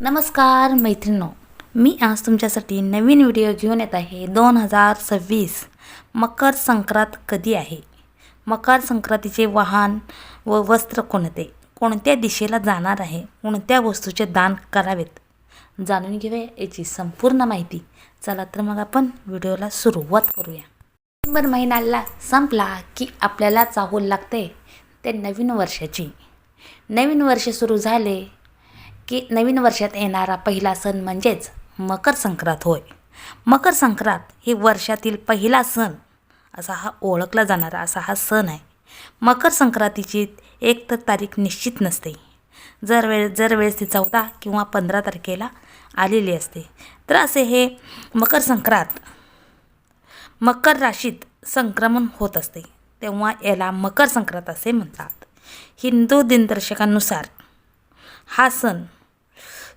नमस्कार मैत्रिणो मी आज तुमच्यासाठी नवीन व्हिडिओ घेऊन येत आहे दोन हजार सव्वीस. मकर संक्रांत कधी आहे? मकर संक्रांतीचे वाहन व वस्त्र कोणते? कोणत्या दिशेला जाणार आहे? कोणत्या वस्तूचे दान करावेत? जाणून घेऊया याची संपूर्ण माहिती. चला तर मग आपण व्हिडिओला सुरुवात करूया. डिसेंबर महिन्याला संपला की आपल्याला चाहूल लागते ते नवीन वर्षाची. नवीन वर्ष सुरू झाले की नवीन वर्षात येणारा पहिला सण म्हणजेच मकर संक्रांत होय. मकर संक्रांत ही वर्षातील पहिला सण असा हा ओळखला जाणारा असा हा सण आहे. मकर संक्रांतीची एक तर तारीख निश्चित नसते. जर वेळ जर वेळेस ती चौदा किंवा पंधरा तारखेला आलेली असते. तर असे हे मकर संक्रांत मकर राशीत संक्रमण होत असते. तेव्हा याला मकर संक्रांत असे म्हणतात. हिंदू दिनदर्शकांनुसार हा सण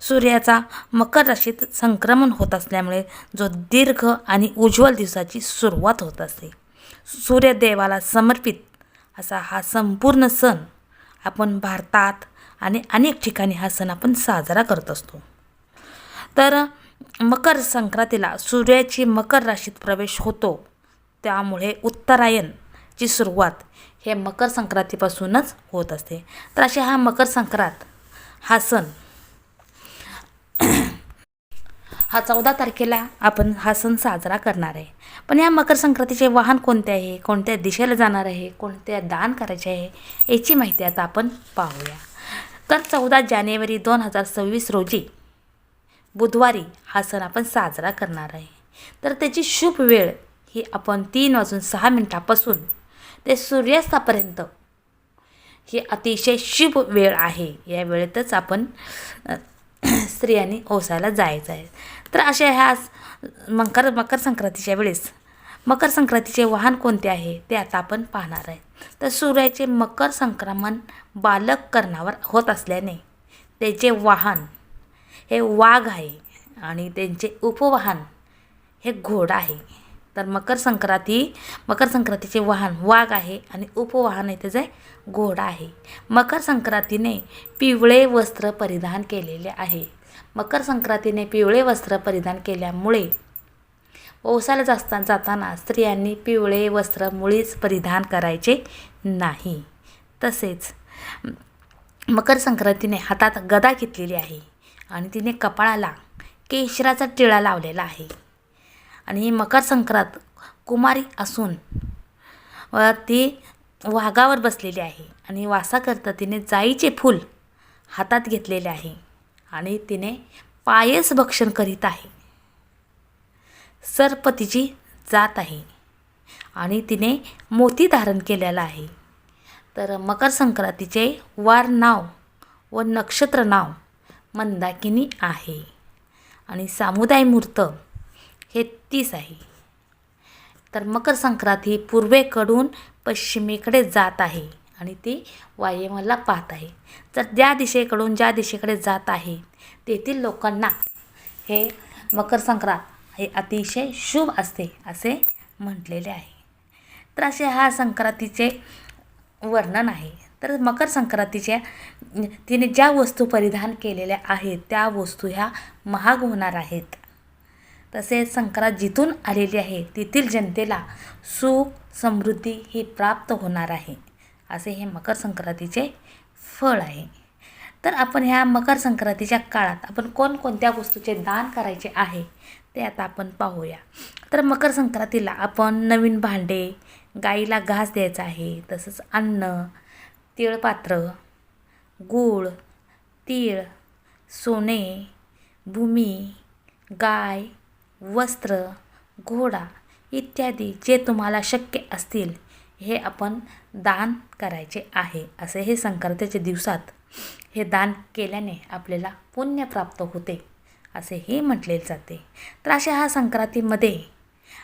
सूर्याचा मकर राशीत संक्रमण होत असल्यामुळे जो दीर्घ आणि उज्ज्वल दिवसाची सुरुवात होत असते. सूर्यदेवाला समर्पित असा हा संपूर्ण सण आपण भारतात आणि अनेक ठिकाणी हा सण आपण साजरा करत असतो. तर मकर संक्रांतीला सूर्याची मकर राशीत प्रवेश होतो. त्यामुळे उत्तरायणची सुरुवात हे मकर संक्रांतीपासूनच होत असते. तर असे हा मकर संक्रांत हा सण. हा चौदा तारखेला आपण हा सण साजरा करणार आहे. पण या मकर संक्रांतीचे वाहन कोणते आहे? कोणत्या दिशेला जाणार आहे? कोणत्या दान करायचे आहे? याची माहिती आता आपण पाहूया. तर चौदा जानेवारी दोन हजार सव्वीस रोजी बुधवारी हा सण आपण साजरा करणार आहे. तर त्याची शुभ वेळ ही आपण तीन वाजून सहा मिनटापासून ते सूर्यास्तापर्यंत ही अतिशय शुभ वेळ आहे. या वेळेतच आपण स्त्रियांनी ओसायला जायचं आहे. तर अशा ह्या मकर मकर संक्रांतीच्या वेळेस मकर संक्रांतीचे वाहन कोणते आहे ते आता आपण पाहणार आहे. तर सूर्याचे मकर संक्रमण बालक कर्णावर होत असल्याने त्याचे वाहन हे वाघ आहे आणि त्यांचे उपवाहन हे घोडा आहे. तर मकर संक्रांती मकर संक्रांतीचे वाहन वाघ आहे आणि उपवाहन आहे त्याचे घोडा आहे. मकर संक्रांतीने पिवळे वस्त्र परिधान केलेले आहे. मकर संक्रांतीने पिवळे वस्त्र परिधान केल्यामुळे पावसाला जास्त जाताना स्त्रियांनी पिवळे वस्त्र मुळीच परिधान करायचे नाही. तसेच मकर संक्रांतीने हातात गदा घेतलेली आहे आणि तिने कपाळाला केशराचा टिळा लावलेला आहे. आणि ही मकर संक्रांत कुमारी असून व ती वाघावर बसलेली आहे. आणि वासाकरता तिने जाईचे फूल हातात घेतलेले आहे आणि तिने पायस भक्षण करीत आहे. सर्प तिची जात आहे आणि तिने मोती धारण केलेला आहे. तर मकर संक्रांतीचे वार नाव व नक्षत्र नाव मंदाकिनी आहे. आणि सामुदाय मूर्त हे तीस आहे. तर मकर संक्रांत ही पूर्वेकडून पश्चिमेकडे जात आहे आणि ती वायमाला पाहत आहे. तर ज्या दिशेकडून ज्या दिशेकडे जात आहे तेथील लोकांना हे मकर संक्रांत हे अतिशय शुभ असते असे म्हटलेले आहे. तर असे हा संक्रांतीचे वर्णन आहे. तर मकर संक्रांतीच्या तिने ज्या वस्तू परिधान केलेल्या आहेत त्या वस्तू ह्या महाग होणार आहेत. तसेच संक्रांत जिथून आलेली आहे तेथील जनतेला सुख समृद्धी ही प्राप्त होणार आहे. असे हे मकर संक्रांतीचे फळ आहे. तर आपण ह्या मकर संक्रांतीच्या काळात आपण कोणकोणत्या वस्तूचे दान करायचे आहे ते आता आपण पाहूया. तर मकर संक्रांतीला आपण नवीन भांडे गाईला घास द्यायचा आहे तसंच अन्न तिळपात्र गूळ तीळ सोने भूमी गाय वस्त्र घोडा इत्यादी जे तुम्हाला शक्य असतील हे आपण दान करायचे आहे. असे हे संक्रांतीच्या दिवसात हे दान केल्याने आपल्याला पुण्य प्राप्त होते असेही म्हटले जाते. तर अशा ह्या संक्रांतीमध्ये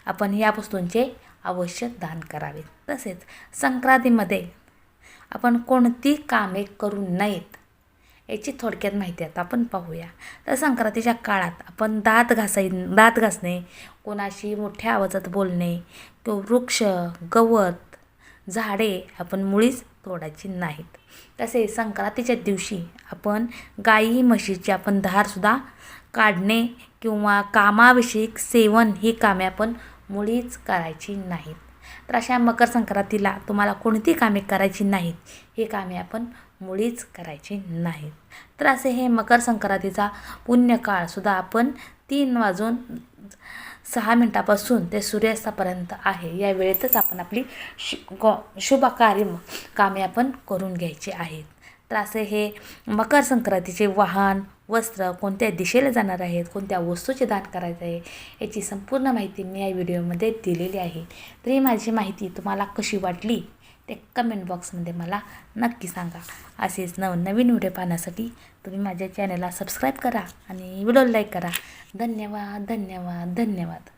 आपण या वस्तूंचे अवश्य दान करावे. तसेच संक्रांतीमध्ये आपण कोणती कामे करू नयेत याची थोडक्यात माहिती आता आपण पाहूया. तर संक्रांतीच्या काळात आपण दात घासाय दात घासणे कोणाशी मोठ्या आवाजात बोलणे किंवा वृक्ष गवत झाडे आपण मुळीच तोडायची नाहीत. तसे संक्रांतीच्या दिवशी आपण गाई म्हशीची आपण धारसुद्धा काढणे किंवा कामाविषयक सेवन ही कामे आपण मुळीच करायची नाहीत. तर अशा मकर संक्रांतीला तुम्हाला कोणती कामे करायची नाहीत ही कामे आपण मुळीच करायची नाहीत तर असे हे मकर संक्रांतीचा पुण्यकाळसुद्धा आपण तीन वाजून सहा मिनटापासून ते सूर्यास्तापर्यंत आहे. या वेळेतच आपण आपली शु गो शुभ कार्य कामे आपण करून घ्यायची आहेत. तर असे हे मकर संक्रांतीचे वाहन वस्त्र कोणत्या दिशेला जाणार आहेत कोणत्या वस्तूचे दान करायचं आहे याची संपूर्ण माहिती मी या व्हिडिओमध्ये दिलेली आहे. तर ही माझी माहिती तुम्हाला कशी वाटली? ते कमेंट बॉक्समध्ये मला नक्की सांगा. असेच नवनवीन व्हिडिओ पाहण्यासाठी तुम्ही माझ्या चॅनलला सबस्क्राईब करा आणि व्हिडिओ लाईक करा. धन्यवाद धन्यवाद धन्यवाद.